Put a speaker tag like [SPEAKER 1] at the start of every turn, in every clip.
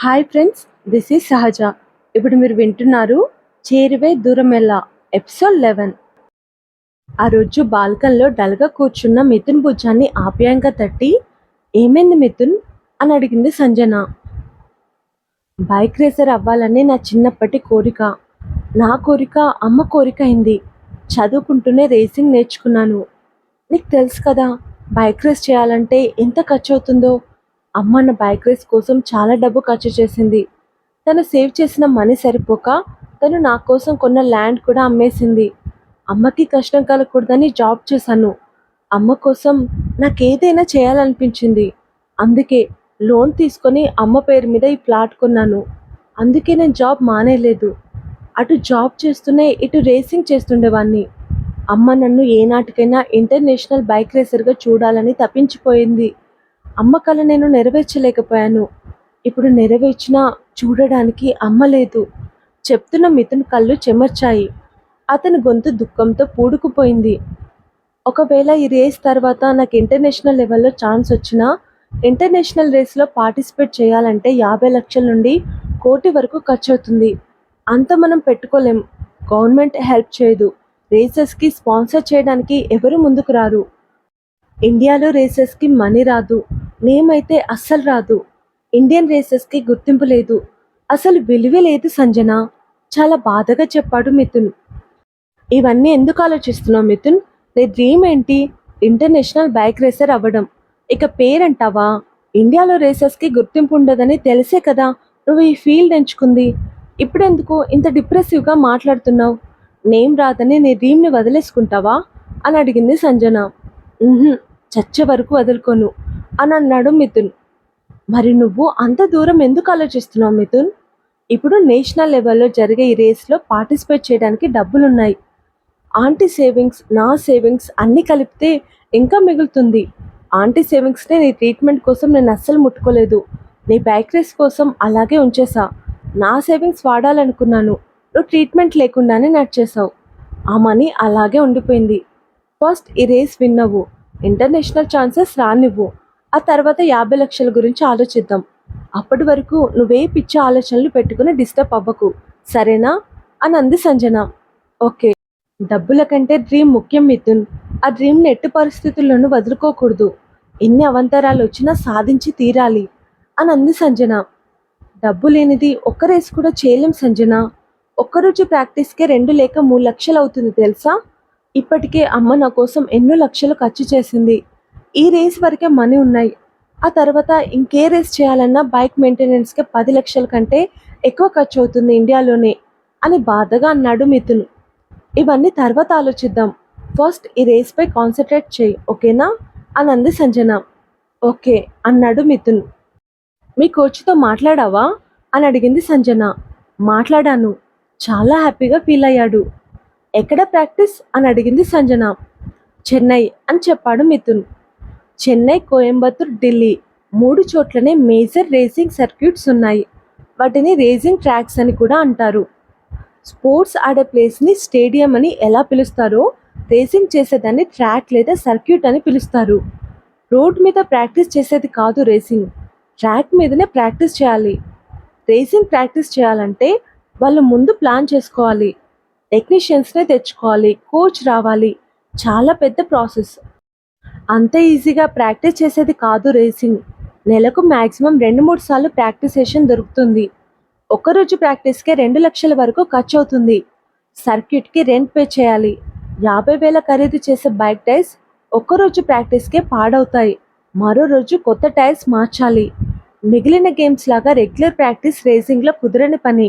[SPEAKER 1] Hi friends this is సహజ. ఇప్పుడు మీరు వింటున్నారు చేరువే దూరమెల్లా ఎపిసోడ్ లెవెన్ ఆ రోజు బాల్కన్లో డల్గా కూర్చున్న మిథున్ భుజాన్ని ఆప్యాయంగా తట్టి ఏమైంది మిథున్? అని అడిగింది సంజన. బైక్ రేసర్ అవ్వాలని నా చిన్నప్పటి కోరిక. నా కోరిక అమ్మ కోరిక అయింది. చదువుకుంటూనే రేసింగ్ నేర్చుకున్నాను. నీకు తెలుసు కదా బైక్ రేస్ చేయాలంటే ఎంత ఖర్చు అవుతుందో అమ్మ నా బైక్ రేస్ కోసం చాలా డబ్బు ఖర్చు చేసింది. తను సేవ్ చేసిన మనీ సరిపోక తను నా కోసం కొన్న ల్యాండ్ కూడా అమ్మేసింది. అమ్మకి కష్టం కలగకూడదని జాబ్ చేశాను. అమ్మ కోసం నాకు ఏదైనా చేయాలనిపించింది. అందుకే లోన్ తీసుకొని అమ్మ పేరు మీద ఈ ప్లాట్ కొన్నాను. అందుకే నేను జాబ్ మానేలేదు. అటు జాబ్ చేస్తూనే ఇటు రేసింగ్ చేస్తుండేవాన్ని. అమ్మ నన్ను ఏనాటికైనా ఇంటర్నేషనల్ బైక్ రేసర్గా చూడాలని తప్పించిపోయింది. అమ్మ నేను నెరవేర్చలేకపోయాను. ఇప్పుడు నెరవేర్చినా చూడడానికి అమ్మ లేదు. చెప్తున్న మిథున్ కళ్ళు చెమర్చాయి. అతని గొంతు దుఃఖంతో పూడుకుపోయింది. ఒకవేళ ఈ రేస్ తర్వాత నాకు ఇంటర్నేషనల్ లెవెల్లో ఛాన్స్ వచ్చినా ఇంటర్నేషనల్ రేస్లో పార్టిసిపేట్ చేయాలంటే యాభై లక్షల నుండి కోటి వరకు ఖర్చు అవుతుంది అంత మనం పెట్టుకోలేం. గవర్నమెంట్ హెల్ప్ చేయదు. రేసెస్కి స్పాన్సర్ చేయడానికి ఎవరు ముందుకు రారు? ఇండియాలో రేసెస్కి మనీ రాదు. నేమ్ అయితే అస్సలు రాదు. ఇండియన్ రేసెస్కి గుర్తింపు లేదు. అసలు విలువే లేదు సంజన. చాలా బాధగా చెప్పాడు మిథున్. ఇవన్నీ ఎందుకు ఆలోచిస్తున్నావు మిథున్? నీ డ్రీమ్ ఏంటి? ఇంటర్నేషనల్ బైక్ రేసర్ అవ్వడం. ఇక పేరంటావా? ఇండియాలో రేసెస్కి గుర్తింపు ఉండదని తెలిసే కదా. నువ్వు ఈ ఫీల్డ్ ఎంచుకుంది. ఇప్పుడెందుకు ఇంత డిప్రెసివ్గా మాట్లాడుతున్నావు? నేమ్ రాదని నీ డ్రీమ్ని వదిలేసుకుంటావా? అని అడిగింది సంజన. చచ్చే వరకు వదులుకోను అని అన్నాడు మిథున్. మరి నువ్వు అంత దూరం ఎందుకు ఆలోచిస్తున్నావు మిథున్? ఇప్పుడు నేషనల్ లెవెల్లో జరిగే ఈ రేస్లో పార్టిసిపేట్ చేయడానికి డబ్బులున్నాయి. ఆంటీ సేవింగ్స్ నా సేవింగ్స్ అన్నీ కలిపితే ఇంకా మిగులుతుంది. ఆంటీ సేవింగ్స్ని నీ ట్రీట్మెంట్ కోసం నేను అస్సలు ముట్టుకోలేదు. నీ బైక్ రేస్ కోసం అలాగే ఉంచేసా నా సేవింగ్స్ వాడాలనుకున్నాను. నువ్వు ట్రీట్మెంట్ లేకుండానే నడిచేసావు ఆ మనీ అలాగే ఉండిపోయింది. ఫస్ట్ ఈ రేస్ విన్నవు. ఇంటర్నేషనల్ ఛాన్సెస్ రానివ్వు. ఆ తర్వాత యాభై లక్షల గురించి ఆలోచిద్దాం. అప్పటి వరకు నువ్వే పిచ్చి ఆలోచనలు పెట్టుకుని డిస్టర్బ్ అవ్వకు. సరేనా? అని అంది సంజన. ఓకే. డబ్బుల కంటే డ్రీమ్ ముఖ్యం మిథున్. ఆ డ్రీమ్ని ఎట్టి పరిస్థితుల్లోనూ వదులుకోకూడదు. ఎన్ని అవంతరాలు వచ్చినా సాధించి తీరాలి. అని అంది సంజన. డబ్బు లేనిది ఒక్క రేస్ కూడా చేయలేం సంజన. ఒక్కరోజు ప్రాక్టీస్కే రెండు లేక మూడు లక్షలు అవుతుంది తెలుసా? ఇప్పటికే అమ్మ నా కోసం ఎన్నో లక్షలు ఖర్చు చేసింది. ఈ రేస్ వరకే మనీ ఉన్నాయి. ఆ తర్వాత ఇంకే రేస్ చేయాలన్నా బైక్ మెయింటెనెన్స్కి పది లక్షల కంటే ఎక్కువ ఖర్చు అవుతుంది ఇండియాలోనే అని బాధగా అన్నాడు మిథున్. ఇవన్నీ తర్వాత ఆలోచిద్దాం. ఫస్ట్ ఈ రేస్పై కాన్సన్ట్రేట్ చేయి ఓకేనా? అని అంది సంజన. ఓకే అన్నాడు మిథున్. మీ కోచ్తో మాట్లాడావా? అని అడిగింది సంజన. మాట్లాడాను. చాలా హ్యాపీగా ఫీల్ అయ్యాడు. ఎక్కడ ప్రాక్టీస్ అని అడిగింది సంజన. చెన్నై అని చెప్పాడు మిథున్. చెన్నై కోయంబత్తూర్ ఢిల్లీ మూడు చోట్లనే మేజర్ రేసింగ్ సర్క్యూట్స్ ఉన్నాయి. వాటిని రేసింగ్ ట్రాక్స్ అని కూడా అంటారు. స్పోర్ట్స్ ఆడే ప్లేస్ని స్టేడియం అని ఎలా పిలుస్తారో రేసింగ్ చేసేదాన్ని ట్రాక్ లేదా సర్క్యూట్ అని పిలుస్తారు. రోడ్ మీద ప్రాక్టీస్ చేసేది కాదు రేసింగ్. ట్రాక్ మీదనే ప్రాక్టీస్ చేయాలి. రేసింగ్ ప్రాక్టీస్ చేయాలంటే వాళ్ళు ముందు ప్లాన్ చేసుకోవాలి. టెక్నీషియన్స్నే తెచ్చుకోవాలి కోచ్ రావాలి. చాలా పెద్ద ప్రాసెస్. అంత ఈజీగా ప్రాక్టీస్ చేసేది కాదు రేసింగ్. నెలకు మ్యాక్సిమం రెండు మూడు సార్లు ప్రాక్టీస్ సెషన్ దొరుకుతుంది. ఒక్కరోజు ప్రాక్టీస్కే రెండు లక్షల వరకు ఖర్చు అవుతుంది సర్క్యూట్కి రెంట్ పే చేయాలి. యాభై వేల ఖరీదు చేసే బైక్ టైర్స్ ఒక్కరోజు ప్రాక్టీస్కే పాడవుతాయి. మరో రోజు కొత్త టైర్స్ మార్చాలి. మిగిలిన గేమ్స్ లాగా రెగ్యులర్ ప్రాక్టీస్ రేసింగ్లో కుదరని పని.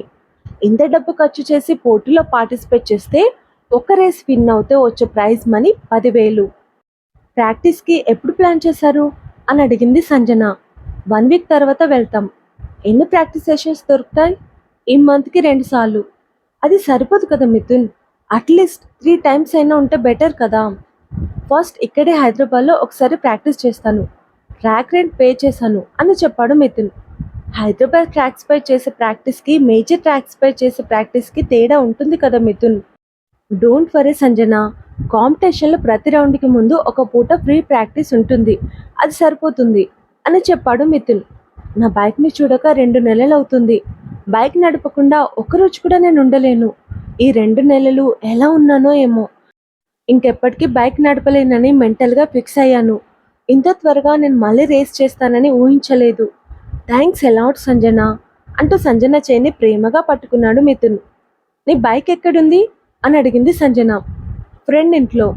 [SPEAKER 1] ఇంత డబ్బు ఖర్చు చేసి పోటీలో పార్టిసిపేట్ చేస్తే ఒక రేస్ విన్ అవుతే వచ్చే ప్రైజ్ మనీ పదివేలు. ప్రాక్టీస్కి ఎప్పుడు ప్లాన్ చేశారు? అని అడిగింది సంజన. వన్ వీక్ తర్వాత వెళ్తాం. ఎన్ని ప్రాక్టీస్ సెషన్స్ దొరుకుతాయి? ఈ మంత్కి రెండు సార్లు. అది సరిపోదు కదా మిథున్. అట్లీస్ట్ త్రీ టైమ్స్ అయినా ఉంటే బెటర్ కదా. ఫస్ట్ ఇక్కడే హైదరాబాద్లో ఒకసారి ప్రాక్టీస్ చేస్తాను. ట్రాక్ రెంట్ పే చేశాను అని చెప్పాడు మిథున్. హైదరాబాద్ ట్రాక్స్పై చేసే ప్రాక్టీస్కి మేజర్ ట్రాక్స్పై చేసే ప్రాక్టీస్కి తేడా ఉంటుంది కదా మిథున్. డోంట్ వరీ సంజన కాంపిటీషన్లో ప్రతి రౌండ్కి ముందు ఒక పూట ఫ్రీ ప్రాక్టీస్ ఉంటుంది. అది సరిపోతుంది అని చెప్పాడు మిథున్. నా బైక్ని చూడక రెండు నెలలు అవుతుంది. బైక్ నడపకుండా ఒక్కరోజు కూడా నేను ఉండలేను. ఈ రెండు నెలలు ఎలా ఉన్నానో ఏమో. ఇంకెప్పటికీ బైక్ నడపలేనని మెంటల్గా ఫిక్స్ అయ్యాను. ఇంత త్వరగా నేను మళ్ళీ రేస్ చేస్తానని ఊహించలేదు. Thanks a lot Sanjana. అంటూ సంజన చేయిని ప్రేమగా పట్టుకున్నాడు మిథున్. నీ బైక్ ఎక్కడుంది? అని అడిగింది సంజన. ఫ్రెండ్ ఇంట్లో.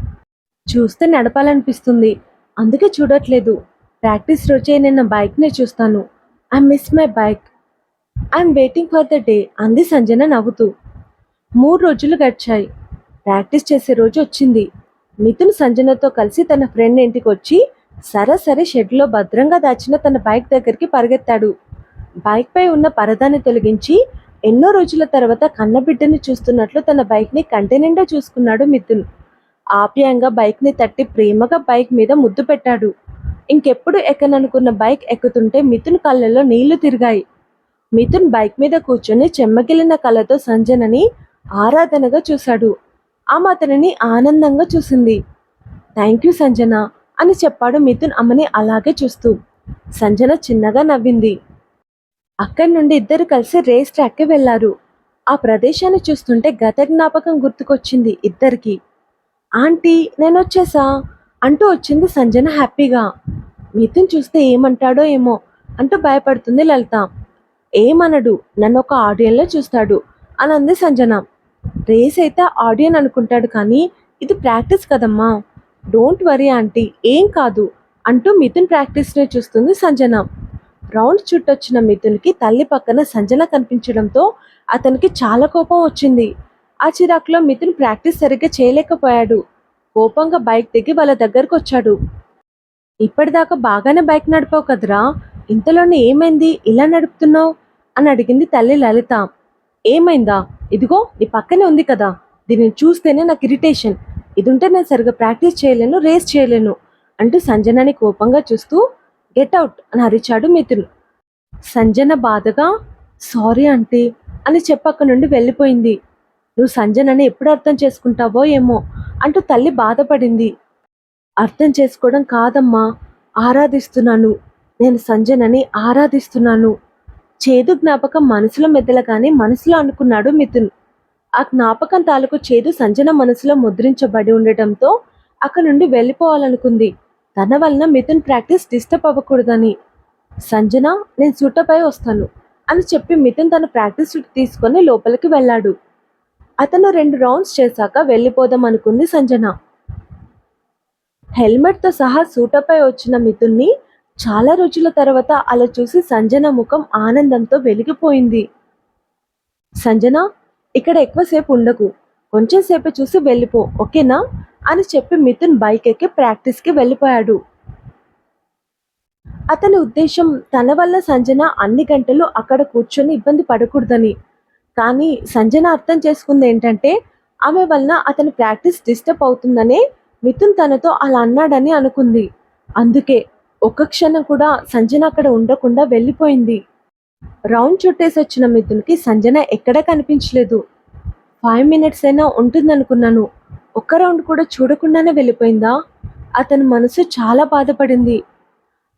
[SPEAKER 1] చూస్తే నడపాలనిపిస్తుంది. అందుకే చూడట్లేదు. ప్రాక్టీస్ రోజే నేను నా బైక్ని చూస్తాను. I miss my bike I'm waiting for the day అంది సంజన నవ్వుతూ. మూడు రోజులు గడిచాయి. ప్రాక్టీస్ చేసే రోజు వచ్చింది. మిథున్ సంజనతో కలిసి తన ఫ్రెండ్ ఇంటికి వచ్చి సరాసరి షెడ్లో భద్రంగా దాచిన తన బైక్ దగ్గరికి పరిగెత్తాడు. బైక్పై ఉన్న పరదాన్ని తొలగించి ఎన్నో రోజుల తర్వాత కన్నబిడ్డని చూస్తున్నట్లు తన బైక్ని కంటి నిండా చూసుకున్నాడు మిథున్. ఆప్యాయంగా బైక్ని తట్టి ప్రేమగా బైక్ మీద ముద్దు పెట్టాడు. ఇంకెప్పుడు ఎక్కననుకున్న బైక్ ఎక్కుతుంటే మిథున్ కళ్ళల్లో నీళ్ళు తిరిగాయి. మిథున్ బైక్ మీద కూర్చొని చెమ్మగిలిన కళ్ళతో సంజనని ఆరాధనగా చూశాడు. ఆమె అతనిని ఆనందంగా చూసింది. Thank you Sanjana. అని చెప్పాడు మిథున్ అమ్మని అలాగే చూస్తూ. సంజన చిన్నగా నవ్వింది. అక్కడి నుండి ఇద్దరు కలిసి రేస్ ట్రాక్కి వెళ్ళారు ఆ ప్రదేశాన్ని చూస్తుంటే గత జ్ఞాపకం గుర్తుకొచ్చింది ఇద్దరికి. ఆంటీ నేను వచ్చేసా? అంటూ వచ్చింది సంజన హ్యాపీగా. మిథున్ చూస్తే ఏమంటాడో ఏమో అంటూ భయపడుతుంది లలిత. ఏమనడు? నన్ను ఒక ఆడియన్లో చూస్తాడు అని అంది సంజన. రేస్ అయితే ఆడియన్ అనుకుంటాడు కానీ ఇది ప్రాక్టీస్ కదమ్మా డోంట్ వరీ ఆంటీ ఏం కాదు. అంటూ మిథున్ ప్రాక్టీస్ని చూస్తుంది సంజన. రౌండ్ చుట్టొచ్చిన మిథున్కి తల్లి పక్కన సంజన కనిపించడంతో అతనికి చాలా కోపం వచ్చింది. ఆ చిరాకులో మిథున్ ప్రాక్టీస్ సరిగ్గా చేయలేకపోయాడు. కోపంగా బైక్ దిగి వాళ్ళ దగ్గరకు వచ్చాడు. ఇప్పటిదాకా బాగానే బైక్ నడిపావు కదరా? ఇంతలోనే ఏమైంది? ఇలా నడుపుతున్నావు? అని అడిగింది తల్లి లలిత. ఏమైందా? ఇదిగో నీ పక్కనే ఉంది కదా. దీన్ని చూస్తేనే నాకు ఇరిటేషన్. ఇది ఉంటే నేను సరిగ్గా ప్రాక్టీస్ చేయలేను రేస్ చేయలేను అంటూ సంజనని కోపంగా చూస్తూ గెట్ అవుట్ అని అరిచాడు మిథున్. సంజన బాధగా సారీ ఆంటీ అని చెప్పక్క నుండి వెళ్ళిపోయింది. నువ్వు సంజనని ఎప్పుడు అర్థం చేసుకుంటావో ఏమో అంటూ తల్లి బాధపడింది. అర్థం చేసుకోవడం కాదమ్మా ఆరాధిస్తున్నాను. నేను సంజనని ఆరాధిస్తున్నాను. చేదు జ్ఞాపకం మనసులో మెదలగానే మనసులో అనుకున్నాడు మిథున్. ఆ జ్ఞాపకం తాలూకు చేదు సంజన మనసులో ముద్రించబడి ఉండటంతో అక్కడి నుండి వెళ్ళిపోవాలనుకుంది. తన వలన మిథున్ ప్రాక్టీస్ డిస్టర్బ్ అవ్వకూడదని. సంజన నేను సూటపై వస్తాను అని చెప్పి మిథున్ తన ప్రాక్టీస్ సూట్ తీసుకొని లోపలికి వెళ్ళాడు. అతను రెండు రౌండ్స్ చేశాక వెళ్ళిపోదాం అనుకుంది సంజన. హెల్మెట్తో సహా సూటపై వచ్చిన మిథున్ని చాలా రోజుల తర్వాత అలా చూసి సంజన ముఖం ఆనందంతో వెలిగిపోయింది. సంజన ఇక్కడ ఎక్కువసేపు ఉండకు. కొంచెం సేపు చూసి వెళ్ళిపో ఓకేనా? అని చెప్పి మిథున్ బైక్ ఎక్కి ప్రాక్టీస్కి వెళ్ళిపోయాడు. అతని ఉద్దేశం తన వల్ల సంజన అన్ని గంటలు అక్కడ కూర్చొని ఇబ్బంది పడకూడదని. కానీ సంజన అర్థం చేసుకుంది ఏంటంటే ఆమె వలన అతని ప్రాక్టీస్ డిస్టర్బ్ అవుతుందనే మిథున్ తనతో అలా అన్నాడని అనుకుంది. అందుకే ఒక్క క్షణం కూడా సంజన అక్కడ ఉండకుండా వెళ్ళిపోయింది. రౌండ్ చుట్టేసి వచ్చిన మిథున్కి సంజన ఎక్కడా కనిపించలేదు. ఫైవ్ మినిట్స్ అయినా ఉంటుందనుకున్నాను. ఒక్క రౌండ్ కూడా చూడకుండానే వెళ్ళిపోయిందా? అతని మనసు చాలా బాధపడింది.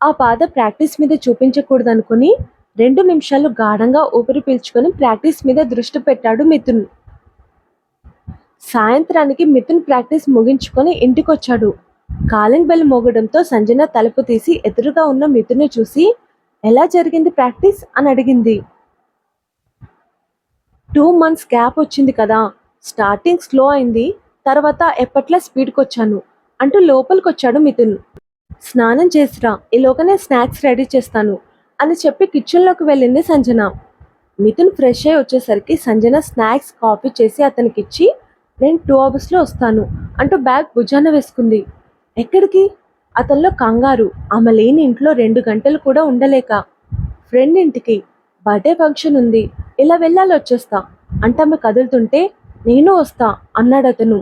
[SPEAKER 1] ఆ బాధ ప్రాక్టీస్ మీద చూపించకూడదనుకుని రెండు నిమిషాలు గాఢంగా ఊపిరి పీల్చుకొని ప్రాక్టీస్ మీద దృష్టి పెట్టాడు మిథున్. సాయంత్రానికి మిథున్ ప్రాక్టీస్ ముగించుకొని ఇంటికొచ్చాడు. కాలింగ్ బెల్ మోగడంతో సంజన తలుపు తీసి ఎదురుగా ఉన్న మిథున్ చూసి ఎలా జరిగింది ప్రాక్టీస్ అని అడిగింది. టూ మంత్స్ గ్యాప్ వచ్చింది కదా స్టార్టింగ్ స్లో అయింది తర్వాత ఎప్పట్లా స్పీడ్కి వచ్చాను అంటూ లోపలికి వచ్చాడు మిథున్. స్నానం చేసిరా ఈలోగానే స్నాక్స్ రెడీ చేస్తాను అని చెప్పి కిచెన్లోకి వెళ్ళింది సంజన. మిథున్ ఫ్రెష్ అయ్యి వచ్చేసరికి సంజన స్నాక్స్ కాఫీ చేసి అతనికి ఇచ్చి నేను టూ అవర్స్లో వస్తాను అంటూ బ్యాగ్ భుజాన వేసుకుంది. ఎక్కడికి? అతనిలో కంగారు. ఆమె లేని ఇంట్లో రెండు గంటలు కూడా ఉండలేక ఫ్రెండ్ ఇంటికి బర్త్డే ఫంక్షన్ ఉంది ఇలా వెళ్ళాలి వచ్చేస్తా. అంటే ఆమె కదులుతుంటే నేను వస్తా అన్నాడు అతను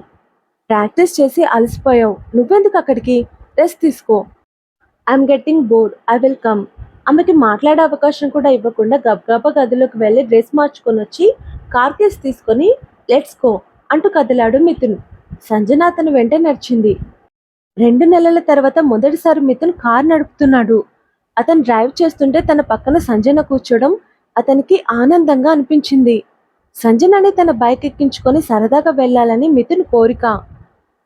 [SPEAKER 1] ప్రాక్టీస్ చేసి అలసిపోయావు. నువ్వెందుకు అక్కడికి? రెస్ట్ తీసుకో. I'm getting bored. I will come. ఆమెకి మాట్లాడే అవకాశం కూడా ఇవ్వకుండా గబగబా గదిలోకి వెళ్ళి డ్రెస్ మార్చుకొని వచ్చి కార్కేస్ తీసుకొని లెట్స్ గో అంటూ కదిలాడు మిథున్. సంజన అతను వెంట నడిచింది. రెండు నెలల తర్వాత మొదటిసారి మిథున్ కార్ నడుపుతున్నాడు. అతను డ్రైవ్ చేస్తుంటే తన పక్కన సంజన కూర్చోవడం అతనికి ఆనందంగా అనిపించింది. సంజనని తన బైక్ ఎక్కించుకొని సరదాగా వెళ్ళాలని మిథున్ కోరిక.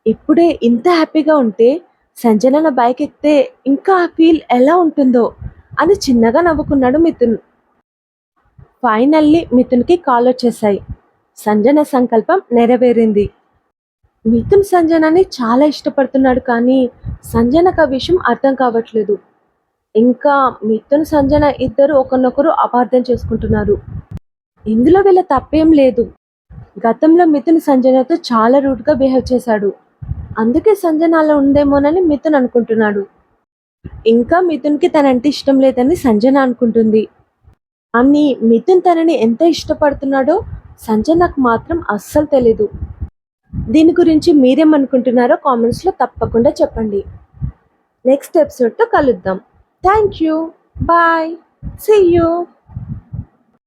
[SPEAKER 1] ఇప్పుడే ఇంత హ్యాపీగా ఉంటే సంజనన బైక్ ఎక్కితే ఇంకా ఆ ఫీల్ ఎలా ఉంటుందో అని చిన్నగా నవ్వుకున్నాడు మిథున్. ఫైనల్లీ మిథున్కి కాల్ వచ్చేశాయి. సంజన సంకల్పం నెరవేరింది. మిథున్ సంజనని చాలా ఇష్టపడుతున్నాడు కానీ సంజనకు ఆ విషయం అర్థం కావట్లేదు. ఇంకా మిథున్ సంజన ఇద్దరు ఒకరినొకరు అపార్థం చేసుకుంటున్నారు. ఇందులో వీళ్ళ తప్పేం లేదు. గతంలో మిథున్ సంజనతో చాలా రూట్గా బిహేవ్ చేశాడు. అందుకే సంజన అలా ఉందేమోనని మిథున్ అనుకుంటున్నాడు. ఇంకా మిథున్కి తనంటే ఇష్టం లేదని సంజన అనుకుంటుంది. అని మిథున్ తనని ఎంత ఇష్టపడుతున్నాడో సంజనకు మాత్రం అస్సలు తెలీదు. దీని గురించి మీరేమనుకుంటున్నారో కామెంట్స్లో తప్పకుండా చెప్పండి. నెక్స్ట్ ఎపిసోడ్తో కలుద్దాం. Thank you bye see you